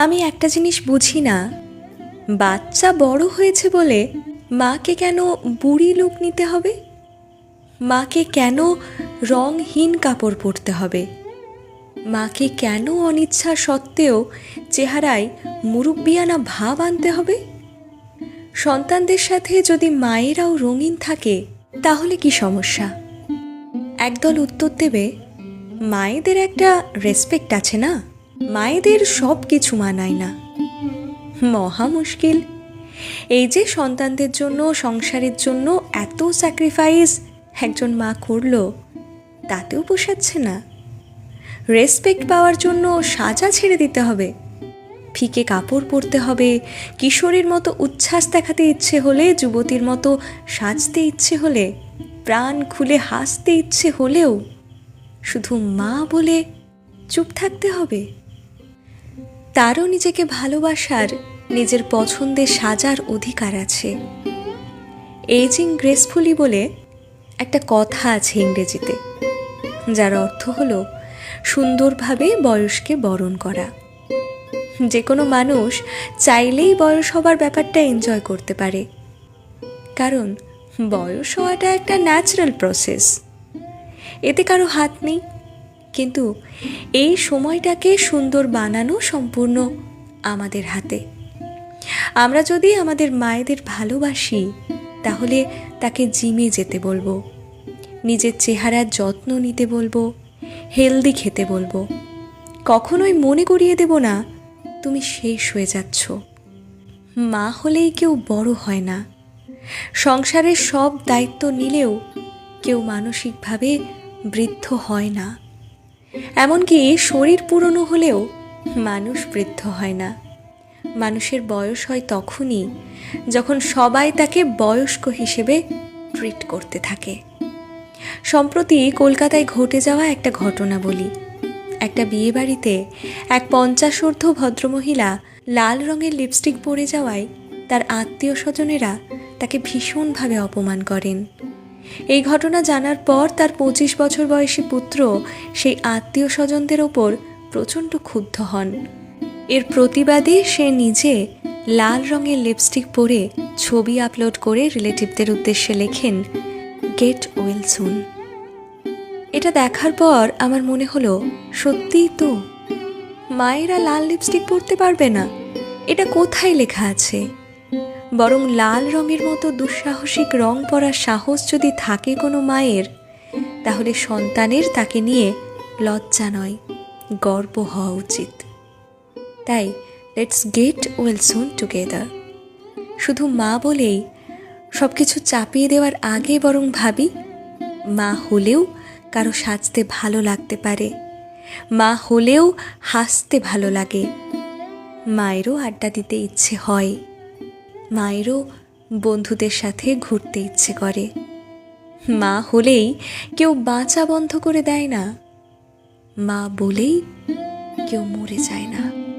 আমি একটা জিনিস বুঝি না। বাচ্চা বড় হয়েছে বলে মাকে কেন বুড়ি লুক নিতে হবে? মাকে কেন রংহীন কাপড় পরতে হবে? মাকে কেন অনিচ্ছা সত্ত্বেও চেহারায় মুরব্বিয়ানা ভাব আনতে হবে? সন্তানদের সাথে যদি মায়েরাও রঙিন থাকে, তাহলে কি সমস্যা? একদল উত্তর দেবে, মায়েদের একটা রেসপেক্ট আছে না? মায়েদের সব কিছু মানায় না। মহা মুশকিল। এই যে সন্তানদের জন্য, সংসারের জন্য এত স্যাক্রিফাইস একজন মা করল, তাতেও পোষাচ্ছে না। রেসপেক্ট পাওয়ার জন্য সাজা ছেড়ে দিতে হবে। ফিকে কাপড় পরতে হবে, কিশোরীর মতো উচ্ছ্বাস দেখাতে ইচ্ছে হলে, যুবতীর মতো সাজতে ইচ্ছে হলে, প্রাণ খুলে হাসতে ইচ্ছে হলেও শুধু মা বলে চুপ থাকতে হবে। তারও নিজেকে ভালোবাসার নিজের পছন্দে সাজার অধিকার আছে। এজিং গ্রেসফুলি বলে একটা কথা আছে ইংরেজিতে, যার অর্থ হলো সুন্দরভাবে বয়সকে বরণ করা। যে কোনো মানুষ চাইলেই বয়স হবার ব্যাপারটা এনজয় করতে পারে। কারণ বয়স হওয়াটা একটা ন্যাচারাল প্রসেস এতে কারও হাত নেই কিন্তু এই সময়টাকে সুন্দর বানানো সম্পূর্ণ আমাদের হাতে। আমরা যদি আমাদের মায়েদের ভালোবাসি, তাহলে তাকে জিমে যেতে বলব, নিজের চেহারার যত্ন নিতে বলব, হেলদি খেতে বলব। কখনোই মনে করিয়ে দেব না, তুমি শেষ হয়ে যাচ্ছ। মা হলেই কেউ বড় হয় না। সংসারের সব দায়িত্ব নিলেও কেউ মানসিকভাবে বৃদ্ধ হয় না। এমনকি শরীর পুরনো হলেও মানুষ বৃদ্ধ হয় না। মানুষের বয়স হয় তখনই যখন সবাই তাকে বয়স্ক হিসেবে ট্রিট করতে থাকে। সম্প্রতি কলকাতায় ঘটে যাওয়া একটা ঘটনা বলি। একটা বিয়েবাড়িতে এক পঞ্চাশোর্ধ ভদ্রমহিলা লাল রঙের লিপস্টিক পরে যাওয়ায় তার আত্মীয় স্বজনেরা তাকে ভীষণভাবে অপমান করেন। এই ঘটনা জানার পর তার পঁচিশ বছর বয়সী পুত্র সেই আত্মীয় স্বজনদের ওপর প্রচণ্ড ক্ষুব্ধ হন। এর প্রতিবাদে সে নিজে লাল রঙের লিপস্টিক পরে ছবি আপলোড করে রিলেটিভদের উদ্দেশ্যে লেখেন, গেট ওয়েল সুন। এটা দেখার পর আমার মনে হলো, সত্যিই তো, মায়েরা লাল লিপস্টিক পরতে পারবে না। এটা কোথায় লেখা আছে? বরং লাল রঙের মতো দুঃসাহসিক রং পরার সাহস যদি থাকে কোনো মায়ের, তাহলে সন্তানের তাকে নিয়ে লজ্জা নয়, গর্ব হওয়া উচিত। তাই let's get well soon together শুধু মা বলেই সব কিছু চাপিয়ে দেওয়ার আগে বরং ভাবি, মা হলেও কারও সাজতে ভালো লাগতে পারে। মা হলেও হাসতে ভালো লাগে। মায়েরও আড্ডা দিতে ইচ্ছে হয়। মায়েরও বন্ধুদের সাথে ঘুরতে ইচ্ছে করে। মা হলেই কেউ বাঁচা বন্ধ করে দেয় না। মা বলেই কেউ মরে যায় না।